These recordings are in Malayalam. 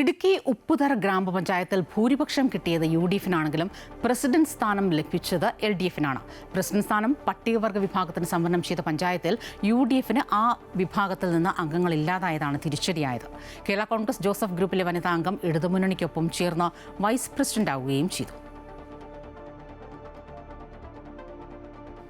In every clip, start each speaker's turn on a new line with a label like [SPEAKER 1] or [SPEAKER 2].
[SPEAKER 1] ഇടുക്കി ഉപ്പുതറ ഗ്രാമപഞ്ചായത്തിൽ ഭൂരിപക്ഷം കിട്ടിയത് യു ഡി എഫിനാണെങ്കിലും പ്രസിഡന്റ് സ്ഥാനം ലഭിച്ചത് എൽ ഡി എഫിനാണ്. പ്രസിഡന്റ് സ്ഥാനം പട്ടികവർഗ വിഭാഗത്തിന് സംവരണം ചെയ്ത പഞ്ചായത്തിൽ യു ഡി എഫിന് ആ വിഭാഗത്തിൽ നിന്ന് അംഗങ്ങൾ ഇല്ലാതായതാണ് തിരിച്ചടിയായത്. കേരള കോൺഗ്രസ് ജോസഫ് ഗ്രൂപ്പിലെ വനിതാ അംഗം ഇടതുമുന്നണിക്കൊപ്പം ചേർന്ന് വൈസ് പ്രസിഡന്റ് ആവുകയും ചെയ്തു.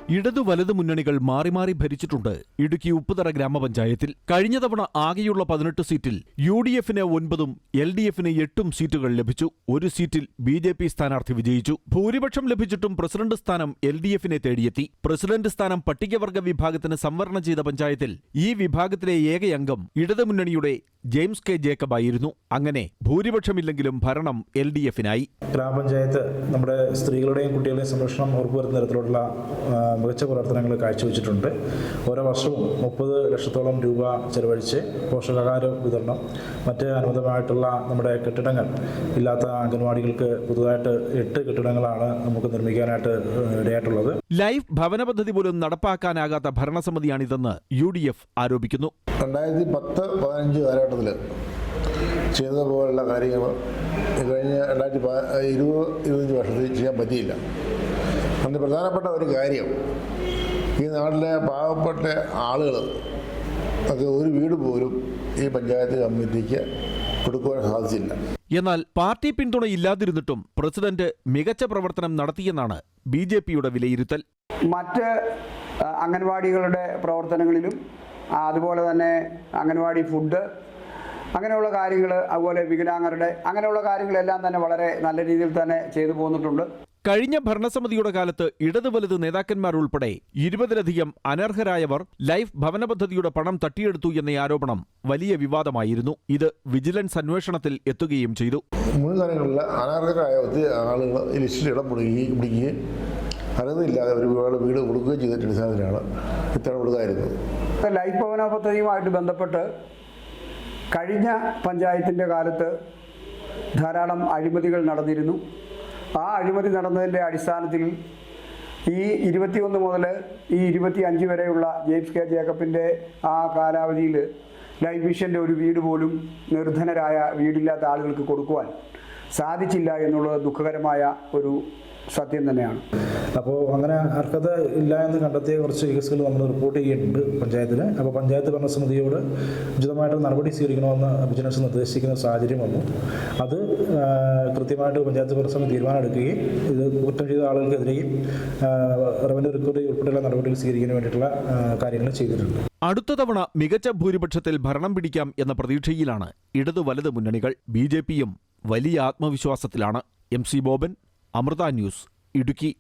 [SPEAKER 2] ഇടതു വലതു മുന്നണികൾ മാറി മാറി ഭരിച്ചിട്ടുണ്ട് ഇടുക്കി ഉപ്പുതറ ഗ്രാമപഞ്ചായത്തിൽ. കഴിഞ്ഞ തവണ ആകെയുള്ള പതിനെട്ട് സീറ്റിൽ യു ഡി എഫിന് ഒൻപതും എൽ ഡി എഫിന് എട്ടും സീറ്റുകൾ ലഭിച്ചു. ഒരു സീറ്റിൽ ബി ജെ പി സ്ഥാനാർത്ഥി വിജയിച്ചു. ഭൂരിപക്ഷം ലഭിച്ചിട്ടും പ്രസിഡന്റ് സ്ഥാനം എൽ ഡി എഫിനെ തേടിയെത്തി. പ്രസിഡന്റ് സ്ഥാനം പട്ടികവർഗ വിഭാഗത്തിന് സംവരണം ചെയ്ത പഞ്ചായത്തിൽ ഈ വിഭാഗത്തിലെ ഏക അംഗം ഇടതുമുന്നണിയുടെ ജെയിംസ് കെ ജേക്കബ് ആയിരുന്നു. അങ്ങനെ ഭൂരിപക്ഷമില്ലെങ്കിലും ഭരണം എൽ ഡി എഫിനായി
[SPEAKER 3] ഗ്രാമപഞ്ചായത്ത് നമ്മുടെ സ്ത്രീകളുടെയും കുട്ടികളുടെയും സംരക്ഷണം ഉറപ്പുവരുത്തുന്ന തരത്തിലുള്ള മികച്ച പ്രവർത്തനങ്ങൾ കാഴ്ചവെച്ചിട്ടുണ്ട്. ഓരോ വർഷവും മുപ്പത് ലക്ഷത്തോളം രൂപ ചെലവഴിച്ച് പോഷകാഹാര വിതരണം മറ്റ് അനുബന്ധമായിട്ടുള്ള നമ്മുടെ കെട്ടിടങ്ങൾ ഇല്ലാത്ത അംഗൻവാടികൾക്ക് പുതുതായിട്ട് എട്ട് കെട്ടിടങ്ങളാണ് നമുക്ക് നിർമ്മിക്കാനായിട്ട് ഇടയായിട്ടുള്ളത്.
[SPEAKER 2] ലൈഫ് ഭവന പദ്ധതി പോലും നടപ്പാക്കാനാകാത്ത ഭരണസമിതിയാണിതെന്ന് യു ഡി എഫ് ആരോപിക്കുന്നു.
[SPEAKER 4] രണ്ടായിരത്തി പത്ത് പതിനഞ്ച് കാലഘട്ടത്തിൽ ചെയ്തതുപോലുള്ള കാര്യങ്ങൾ കഴിഞ്ഞ രണ്ടായിരത്തി ഇരുപത് ഇരുപത്തഞ്ച് വർഷത്തിൽ ചെയ്യാൻ പറ്റിയില്ല. അതിന് പ്രധാനപ്പെട്ട ഒരു കാര്യം ഈ നാട്ടിലെ പാവപ്പെട്ട ആളുകൾ ഒക്കെ ഒരു വീട് പോലും ഈ പഞ്ചായത്ത് കമ്മിറ്റിക്ക് കൊടുക്കുവാൻ സാധിച്ചില്ല.
[SPEAKER 2] എന്നാൽ പാർട്ടി പിന്തുണ ഇല്ലാതിരുന്നിട്ടും പ്രസിഡന്റ് മികച്ച പ്രവർത്തനം നടത്തിയെന്നാണ് ബി ജെ പിയുടെ വിലയിരുത്തൽ.
[SPEAKER 5] മറ്റ് അംഗൻവാടികളുടെ പ്രവർത്തനങ്ങളിലും അതുപോലെ തന്നെ അംഗൻവാടി ഫുഡ് അങ്ങനെയുള്ള കാര്യങ്ങൾ അതുപോലെ വികലാംഗരുടെ അങ്ങനെയുള്ള കാര്യങ്ങളെല്ലാം തന്നെ വളരെ നല്ല രീതിയിൽ തന്നെ ചെയ്തു പോന്നിട്ടുണ്ട്.
[SPEAKER 2] കഴിഞ്ഞ ഭരണസമിതിയുടെ കാലത്ത് ഇടതു വലുത് നേതാക്കന്മാർ ഉൾപ്പെടെ ഇരുപതിലധികം അനർഹരായവർ ലൈഫ് ഭവന പദ്ധതിയുടെ പണം തട്ടിയെടുത്തു എന്ന ആരോപണം വലിയ വിവാദമായിരുന്നു. ഇത് വിജിലൻസ് അന്വേഷണത്തിൽ എത്തുകയും ചെയ്തു.
[SPEAKER 4] മുൻകാലങ്ങളിൽ അനർഹരായ ഒത്തിരി ആളുകൾ ലിസ്റ്റിൽ ഇടം പിടിക്കുകയും പിടിക്കുകയും അർഹതയില്ലാതെ ഒരുപാട് വീട് വീട് കൊടുക്കുകയും ചെയ്തിട്ട് അടിസ്ഥാനത്തിലാണ് ഇത്തരം കൊടുക്കായിരുന്നത്
[SPEAKER 5] ലൈഫ് ഭവന പദ്ധതിയുമായിട്ട് ബന്ധപ്പെട്ട് കഴിഞ്ഞ പഞ്ചായത്തിന്റെ കാലത്ത് ധാരാളം അഴിമതികൾ നടന്നിരുന്നു. ആ അഴിമതി നടന്നതിന്റെ അടിസ്ഥാനത്തിൽ ഈ ഇരുപത്തിയൊന്ന് മുതൽ ഈ ഇരുപത്തി അഞ്ച് വരെയുള്ള ജെയിംസ് കെ ജേക്കബിന്റെ ആ കാലാവധിയിൽ ലൈഫ് മിഷന്റെ ഒരു വീട് പോലും നിർധനരായ വീടില്ലാത്ത ആളുകൾക്ക് കൊടുക്കുവാൻ സാധിച്ചില്ല എന്നുള്ളത് ദുഃഖകരമായ ഒരു സത്യം തന്നെയാണ്.
[SPEAKER 3] അപ്പോൾ അങ്ങനെ അർഹത ഇല്ല എന്ന് കണ്ടെത്തിയ കുറച്ച് കേസുകൾ നമ്മൾ റിപ്പോർട്ട് ചെയ്യുന്നുണ്ട് പഞ്ചായത്തിൽ അപ്പോൾ പഞ്ചായത്ത് ഭരണസമിതിയോട് ഉചിതമായിട്ട് നടപടി സ്വീകരിക്കണമെന്ന് ബിജിനസ് നിർദ്ദേശിക്കുന്ന സാഹചര്യം വന്നു. അത് കൃത്യമായിട്ട് പഞ്ചായത്ത് ഭരണസമിതി തീരുമാനം എടുക്കുകയും ഇത് കുറ്റം ചെയ്ത ആളുകൾക്കെതിരെയും റവന്യൂ റിക്കവറി ഉൾപ്പെടെയുള്ള നടപടികൾ സ്വീകരിക്കാൻ വേണ്ടിയിട്ടുള്ള കാര്യങ്ങൾ ചെയ്തിട്ടുണ്ട്.
[SPEAKER 2] അടുത്ത തവണ മികച്ച ഭൂരിപക്ഷത്തിൽ ഭരണം പിടിക്കാം എന്ന പ്രതീക്ഷയിലാണ് ഇടതു വലത് മുന്നണികൾ ബി ജെ പിയും വലിയ ആത്മവിശ്വാസത്തിലാണ്. M C Boban Amrita news Idukki.